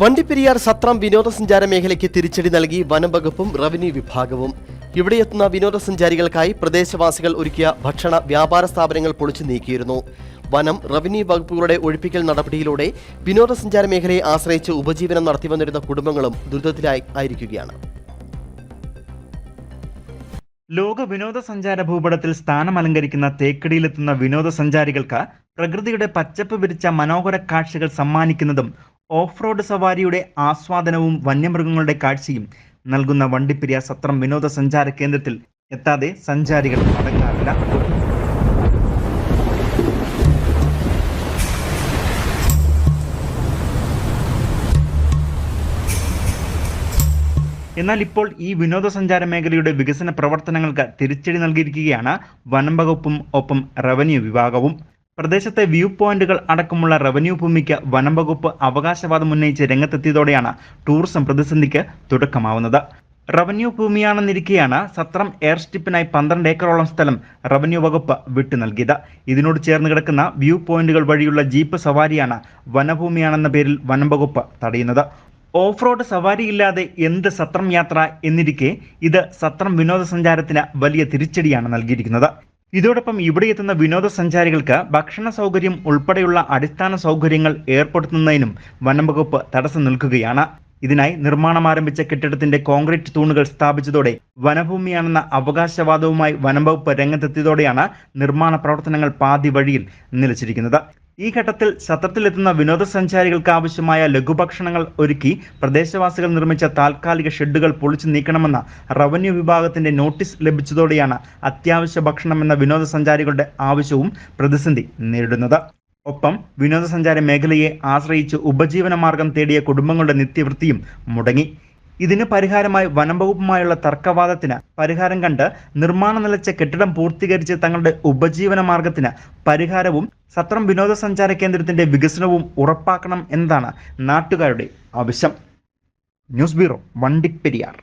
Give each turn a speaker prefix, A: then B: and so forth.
A: വണ്ടിപ്പെരിയാർ സത്രം വിനോദസഞ്ചാര മേഖലയ്ക്ക് തിരിച്ചടി നൽകി വനംവകുപ്പും റവന്യൂ വിഭാഗവും. ഇവിടെയെത്തുന്ന വിനോദസഞ്ചാരികൾക്കായി പ്രദേശവാസികൾ ഒരുക്കിയ ഭക്ഷണ വ്യാപാര സ്ഥാപനങ്ങൾ പൊളിച്ചു നീക്കിയിരുന്നു. വനം റവന്യൂ വകുപ്പുകളുടെ ഒഴിപ്പിക്കൽ നടപടിയിലൂടെ വിനോദസഞ്ചാര മേഖലയെ ആശ്രയിച്ച് ഉപജീവനം നടത്തിവന്നിരുന്ന കുടുംബങ്ങളും ദുരിതത്തിലായിരിക്കുകയാണ്
B: ലോക വിനോദസഞ്ചാര ഭൂപടത്തിൽ സ്ഥാനം അലങ്കരിക്കുന്ന തേക്കടിയിലെത്തുന്ന വിനോദസഞ്ചാരികൾക്ക് പ്രകൃതിയുടെ പച്ചപ്പ് വിരിച്ച മനോഹര കാഴ്ചകൾ സമ്മാനിക്കുന്നതും ഓഫ് റോഡ് സവാരിയുടെ ആസ്വാദനവും വന്യമൃഗങ്ങളുടെ കാഴ്ചയും നൽകുന്ന വണ്ടിപ്പെരിയ സത്രം വിനോദസഞ്ചാര കേന്ദ്രത്തിൽ എത്താതെ സഞ്ചാരികൾ മടങ്ങാറില്ല എന്നാൽ ഇപ്പോൾ ഈ വിനോദസഞ്ചാര മേഖലയുടെ വികസന പ്രവർത്തനങ്ങൾക്ക് തിരിച്ചടി നൽകിയിരിക്കുകയാണ് വനം വകുപ്പും ഒപ്പം റവന്യൂ വിഭാഗവും. പ്രദേശത്തെ വ്യൂ പോയിന്റുകൾ അടക്കമുള്ള റവന്യൂ ഭൂമിക്ക് വനം വകുപ്പ് അവകാശവാദം ഉന്നയിച്ച് രംഗത്തെത്തിയതോടെയാണ് ടൂറിസം പ്രതിസന്ധിക്ക് തുടക്കമാവുന്നത്. റവന്യൂ ഭൂമിയാണെന്നിരിക്കെയാണ് സത്രം എയർ സ്ട്രിപ്പിനായി പന്ത്രണ്ട് ഏക്കറോളം സ്ഥലം റവന്യൂ വകുപ്പ് വിട്ടു നൽകിയത്. ഇതിനോട് ചേർന്ന് കിടക്കുന്ന വ്യൂ പോയിന്റുകൾ വഴിയുള്ള ജീപ്പ് സവാരിയാണ് വനഭൂമിയാണെന്ന പേരിൽ വനം വകുപ്പ് തടയുന്നത്. ഓഫ് റോഡ് സവാരിയില്ലാതെ എന്ത് സത്രം യാത്ര എന്നിരിക്കെ ഇത് സത്രം വിനോദസഞ്ചാരത്തിന് വലിയ തിരിച്ചടിയാണ് നൽകിയിരിക്കുന്നത്. ഇതോടൊപ്പം ഇവിടെ എത്തുന്ന വിനോദസഞ്ചാരികൾക്ക് ഭക്ഷണ സൗകര്യം ഉൾപ്പെടെയുള്ള അടിസ്ഥാന സൗകര്യങ്ങൾ ഏർപ്പെടുത്തുന്നതിനും വനം വകുപ്പ് തടസ്സം നിൽക്കുകയാണ്. ഇതിനായി നിർമ്മാണം ആരംഭിച്ച കെട്ടിടത്തിന്റെ കോൺക്രീറ്റ് തൂണുകൾ സ്ഥാപിച്ചതോടെ വനഭൂമിയാണെന്ന അവകാശവാദവുമായി വനം വകുപ്പ് രംഗത്തെത്തിയതോടെയാണ് നിർമ്മാണ പ്രവർത്തനങ്ങൾ പാതി വഴിയിൽ നിലച്ചിരിക്കുന്നത്. ഈ ഘട്ടത്തിൽ സത്രത്തിലെത്തുന്ന വിനോദസഞ്ചാരികൾക്ക് ആവശ്യമായ ലഘുഭക്ഷണങ്ങൾ ഒരുക്കി പ്രദേശവാസികൾ നിർമ്മിച്ച താൽക്കാലിക ഷെഡുകൾ പൊളിച്ചു നീക്കണമെന്ന റവന്യൂ വിഭാഗത്തിന്റെ നോട്ടീസ് ലഭിച്ചതോടെയാണ് അത്യാവശ്യ ഭക്ഷണം എന്ന വിനോദസഞ്ചാരികളുടെ ആവശ്യവും പ്രതിസന്ധി നേരിടുന്നത്. ഒപ്പം വിനോദസഞ്ചാര മേഖലയെ ആശ്രയിച്ച് ഉപജീവന മാർഗം തേടിയ കുടുംബങ്ങളുടെ നിത്യവൃത്തിയും മുടങ്ങി. ഇതിന് പരിഹാരമായി വനം വകുപ്പുമായുള്ള തർക്കവാദത്തിന് പരിഹാരം കണ്ട് നിർമ്മാണം നിലച്ച കെട്ടിടം പൂർത്തീകരിച്ച് തങ്ങളുടെ ഉപജീവന മാർഗത്തിന് പരിഹാരവും സത്രം വിനോദസഞ്ചാര കേന്ദ്രത്തിന്റെ വികസനവും ഉറപ്പാക്കണം എന്നതാണ് നാട്ടുകാരുടെ ആവശ്യം. News bureau Vandiperiyar.